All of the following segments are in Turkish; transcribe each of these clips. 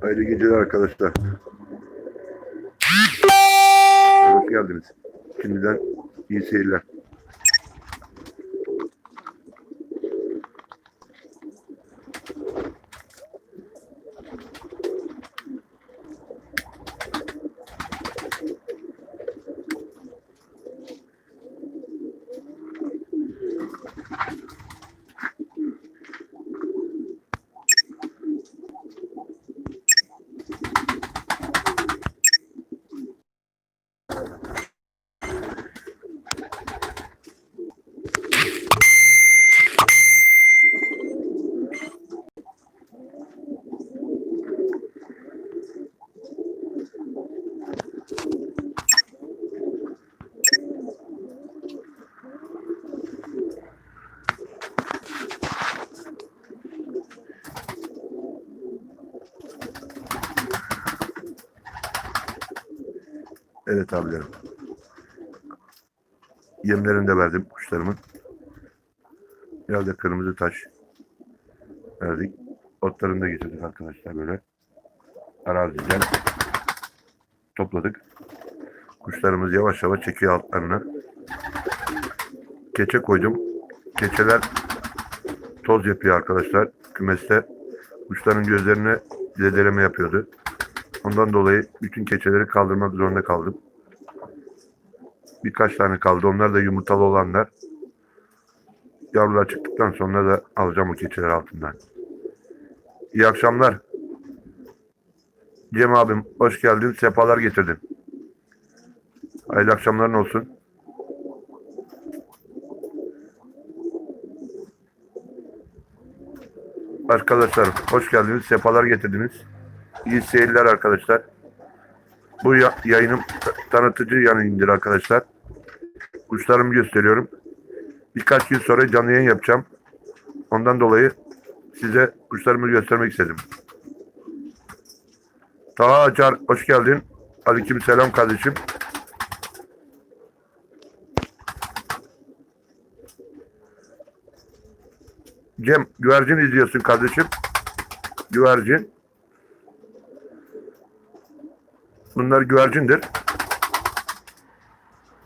Hayırlı geceler arkadaşlar. Hoş geldiniz. Şimdiden iyi seyirler. Evet abilerim. Yemlerini de verdim kuşlarımın. Biraz da kırmızı taş verdik. Otlarını da getirdik arkadaşlar böyle. Araziden topladık. Kuşlarımız yavaş yavaş çekiyor altlarına. Keçe koydum. Keçeler toz yapıyor arkadaşlar. Kümeste kuşların gözlerine zedeleme yapıyordu. Ondan dolayı bütün keçeleri kaldırmak zorunda kaldım. Birkaç tane kaldı. Onlar da yumurtalı olanlar. Yavrular çıktıktan sonra da alacağım o keçiler altından. İyi akşamlar. Cem abim hoş geldin. Sefalar getirdin. Hayırlı akşamların olsun. Arkadaşlar hoş geldiniz. Sefalar getirdiniz. İyi seyirler arkadaşlar. Bu ya- yayınım tanıtıcı yayındır arkadaşlar. Kuşlarımı gösteriyorum. Birkaç gün sonra canlı yayın yapacağım. Ondan dolayı size kuşlarımı göstermek istedim. Taha Acar hoş geldin. Aleyküm selam kardeşim. Cem güvercin izliyorsun kardeşim. Güvercin. Bunlar güvercindir.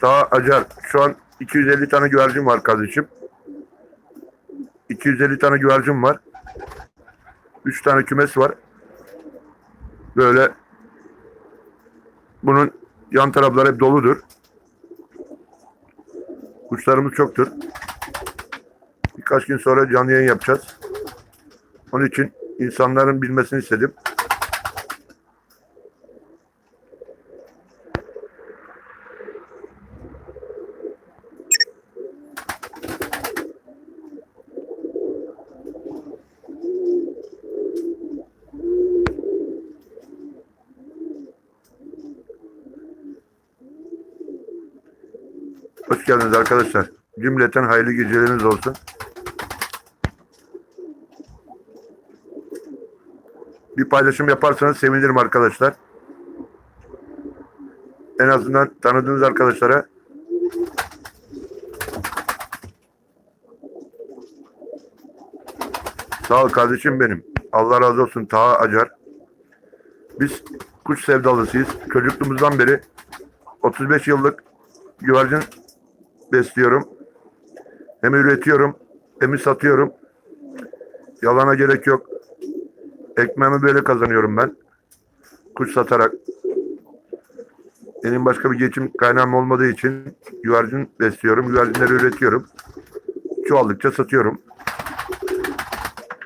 Daha acar. Şu an 250 tane güvercin var kardeşim. 250 tane güvercin var. 3 tane kümes var. Böyle bunun yan tarafları hep doludur. Kuşlarımız çoktur. Birkaç gün sonra canlı yayın yapacağız. Onun için insanların bilmesini istedim. Geldiniz arkadaşlar. Cümleten hayırlı geceleriniz olsun. Bir paylaşım yaparsanız sevinirim arkadaşlar. En azından tanıdığınız arkadaşlara Sağ ol kardeşim benim. Allah razı olsun Taha Acar. Biz kuş sevdalısıyız. Çocukluğumuzdan beri 35 yıllık güvercin besliyorum. Hem üretiyorum hem satıyorum. Yalana gerek yok. Ekmeğimi böyle kazanıyorum ben. Kuş satarak. Benim başka bir geçim kaynağım olmadığı için güvercin besliyorum. Güvercinleri üretiyorum. Çoğaldıkça satıyorum.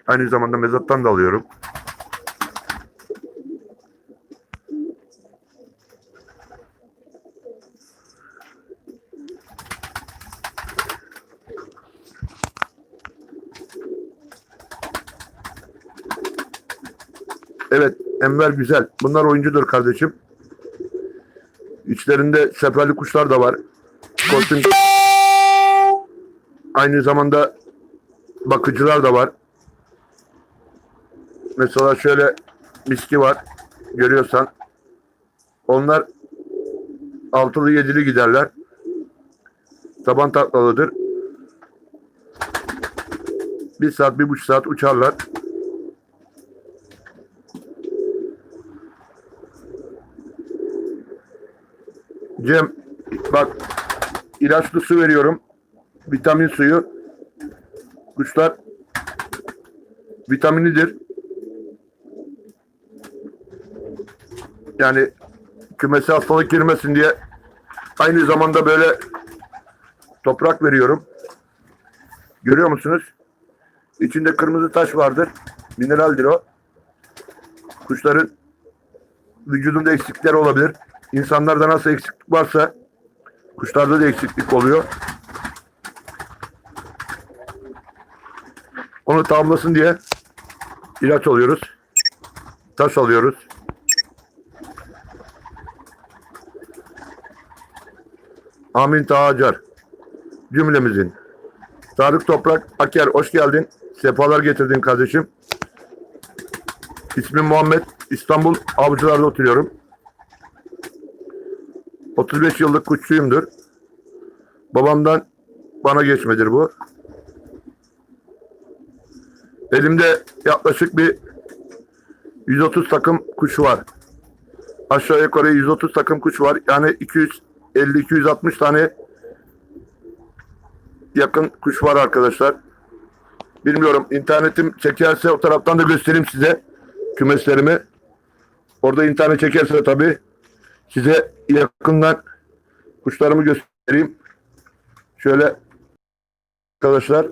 Aynı zamanda mezattan da alıyorum. Evet, Enver güzel. Bunlar oyuncudur kardeşim. İçlerinde seferli kuşlar da var. Kostüm. Aynı zamanda bakıcılar da var. Mesela şöyle miski var. Görüyorsan. Onlar altılı yedili giderler. Taban taklalıdır. Bir saat, bir buçuk saat uçarlar. Cem bak ilaçlı su veriyorum. Vitamin suyu. Kuşlar vitaminlidir. Yani kümese hastalık girmesin diye aynı zamanda böyle toprak veriyorum. Görüyor musunuz? İçinde kırmızı taş vardır. Mineraldir o. Kuşların vücudunda eksikler olabilir. İnsanlarda nasıl eksiklik varsa kuşlarda da eksiklik oluyor. Onu tamamlasın diye ilaç alıyoruz. Taş alıyoruz. Amin Taha Acar cümlemizin. Tarık Toprak Aker hoş geldin. Sefalar getirdin kardeşim. İsmim Muhammed. İstanbul Avcılar'da oturuyorum. 35 yıllık kuşçuyumdur. Babamdan bana geçmedir bu. Elimde yaklaşık bir 130 takım kuş var. Aşağı yukarı 130 takım kuş var. Yani 250-260 tane yakın kuş var arkadaşlar. Bilmiyorum internetim çekerse o taraftan da göstereyim size kümeslerimi. Orada internet çekerse tabii size yakından kuşlarımı göstereyim. Şöyle arkadaşlar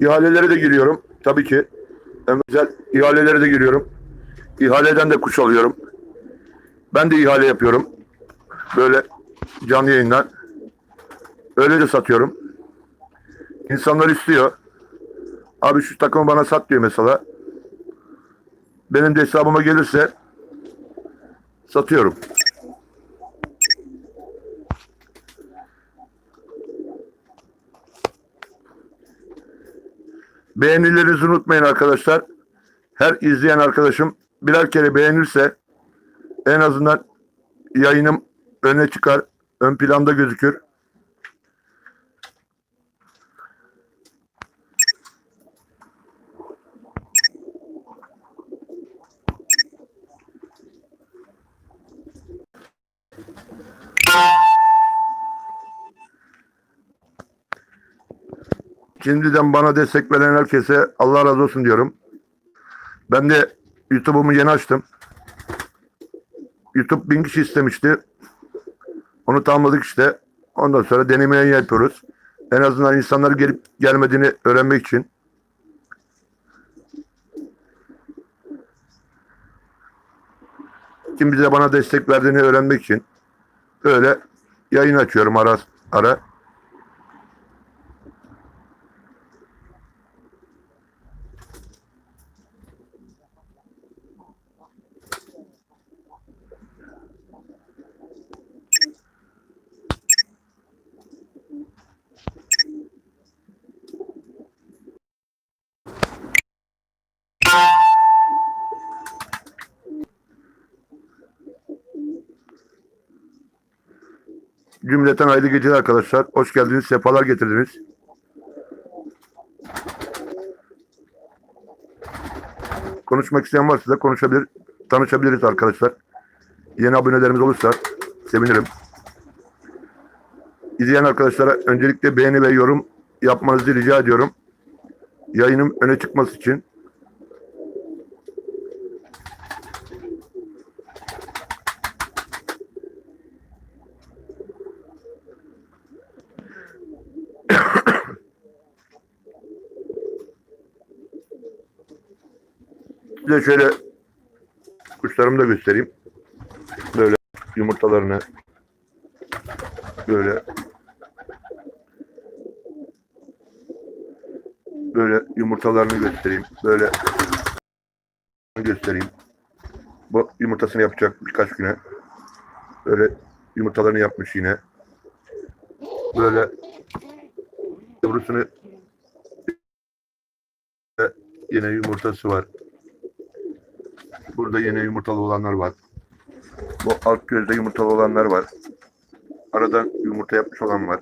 İhalelere de giriyorum. Tabii ki. En güzel ihalelere de giriyorum. İhaleden de kuş alıyorum. Ben de ihale yapıyorum. Böyle canlı yayından. Öyle de satıyorum. İnsanlar istiyor. Abi şu takımı bana sat diyor mesela. Benim de hesabıma gelirse satıyorum. Beğenilerinizi unutmayın arkadaşlar. Her izleyen arkadaşım birer kere beğenirse en azından yayınım öne çıkar, ön planda gözükür. Şimdiden bana destek veren herkese Allah razı olsun diyorum. Ben de YouTube'umu yeni açtım. YouTube bin kişi istemişti. Onu tamamladık işte. Ondan sonra deneme yayın yapıyoruz. En azından insanlar gelip gelmediğini öğrenmek için. Kim bize bana destek verdiğini öğrenmek için. Böyle yayın açıyorum ara ara. Cümleten hayırlı geceler arkadaşlar. Hoş geldiniz. Sefalar getirdiniz. Konuşmak isteyen varsa da konuşabilir, tanışabiliriz arkadaşlar. Yeni abonelerimiz olursa sevinirim. İzleyen arkadaşlara öncelikle beğeni ve yorum yapmanızı rica ediyorum. Yayınım öne çıkması için. Size şöyle kuşlarımı da göstereyim. Böyle yumurtalarını böyle böyle yumurtalarını göstereyim. Böyle göstereyim. Bu yumurtasını yapacak birkaç güne. Böyle yumurtalarını yapmış yine. Böyle yavrusunu yine yumurtası var. Burada yine yumurtalı olanlar var. Bu alt gözde yumurtalı olanlar var. Aradan yumurta yapmış olan var.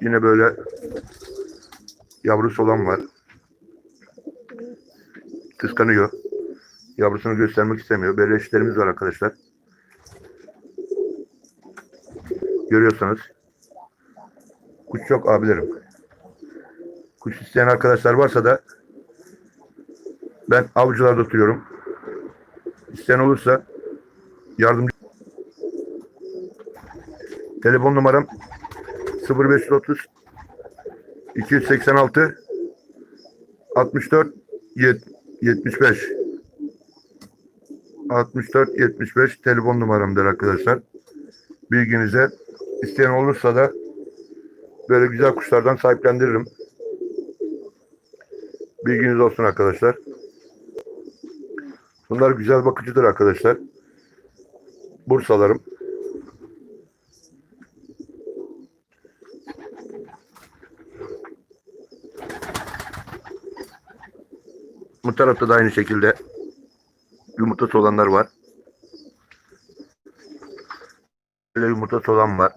Yine böyle yavrusu olan var. kıskanıyor. Yavrusunu göstermek istemiyor. Böyle eşlerimiz var arkadaşlar. Görüyorsanız. Kuş çok abilerim. Kuş isteyen arkadaşlar varsa da ben avcılarda oturuyorum. İsteyen olursa yardımcı. Telefon numaram 0530 286 64 yet- 75 64 75 telefon numaramdır arkadaşlar. Bilginize isteyen olursa da böyle güzel kuşlardan sahiplendiririm. Bilginiz olsun arkadaşlar. Bunlar güzel bakıcıdır arkadaşlar. Bursalarım. Bu tarafta da aynı şekilde yumurtası olanlar var. Böyle yumurtası olan var.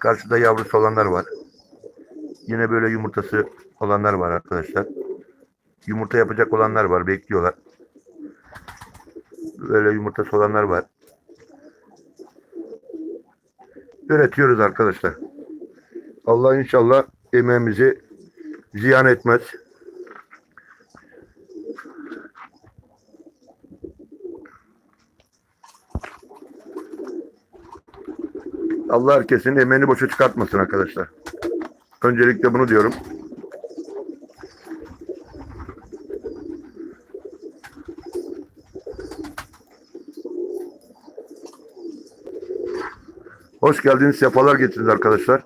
Karşıda yavrusu olanlar var. Yine böyle yumurtası olanlar var arkadaşlar. Yumurta yapacak olanlar var. Bekliyorlar. Böyle yumurtası olanlar var. Üretiyoruz arkadaşlar. Allah inşallah emeğimizi ziyan etmez. Allah herkesin emeğini boşa çıkartmasın arkadaşlar. Öncelikle bunu diyorum. Hoş geldiniz, sefalar getirdiniz arkadaşlar.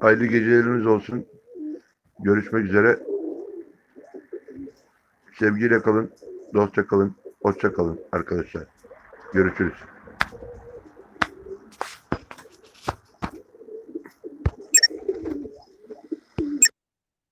Hayırlı geceleriniz olsun. Görüşmek üzere. Sevgiyle kalın, dostça kalın, hoşça kalın arkadaşlar. Görüşürüz.